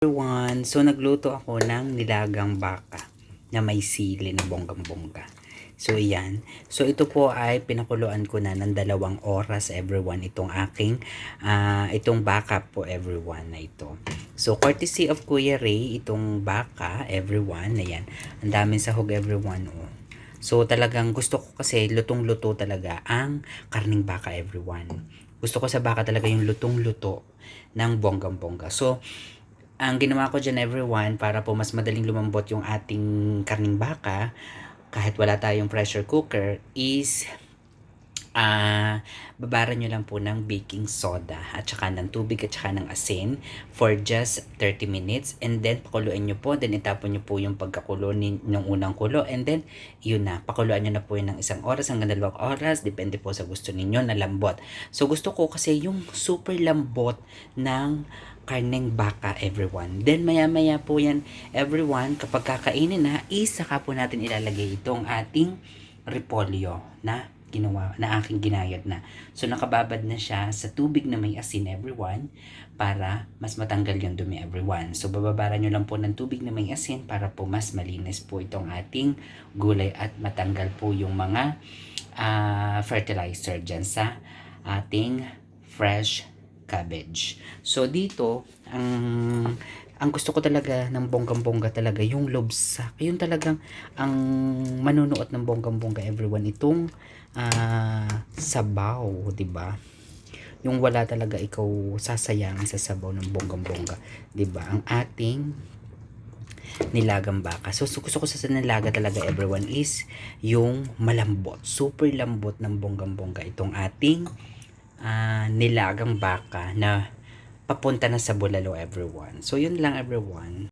everyone. So, nagluto ako ng nilagang baka na may sili na bonggang-bongga. So, yan. So, ito po ay pinakuluan ko na ng dalawang oras, everyone. Itong aking, ah, itong baka po, everyone, na ito. So, courtesy of Kuya Ray, itong baka, everyone, na yan. Ang daming sahog, everyone, oh. So, talagang gusto ko kasi lutong-luto talaga ang karning baka, everyone. Gusto ko sa baka talaga yung lutong-luto ng bonggang-bongga. So, ang ginawa ko dyan everyone para po mas madaling lumambot yung ating karning baka kahit wala tayong pressure cooker is ah babara nyo lang po ng baking soda at saka ng tubig at saka ng asin for just 30 minutes and then pakuluan nyo po then itapon nyo po yung pagkakulo ng unang kulo and then yun na pakuluan nyo na po yun ng isang oras hanggang dalawang oras depende po sa gusto ninyo na lambot. So gusto ko kasi yung super lambot ng karneng baka everyone. Then maya maya po yan everyone kapag kakainin na isa ka po natin ilalagay itong ating repolyo na ginawa na aking ginayat na. So nakababad na siya sa tubig na may asin everyone para mas matanggal yung dumi everyone. So bababara nyo lang po ng tubig na may asin para po mas malinis po itong ating gulay at matanggal po yung mga ah, fertilizer dyan sa ating fresh cabbage. So dito, ang ang gusto ko talaga ng bonggang-bongga talaga yung lobsak. Yun talagang ang manunuot ng bonggang-bongga everyone itong ah, sabaw, 'di ba? Yung wala talaga ikaw sasayang sa sabaw ng bonggang-bongga, 'di ba? Ang ating nilagang baka. So, so gusto ko sa nilaga talaga everyone is yung malambot. Super lambot ng bonggang-bongga itong ating ah, nilagang baka na papunta na sa bulalo everyone. So, yun lang everyone.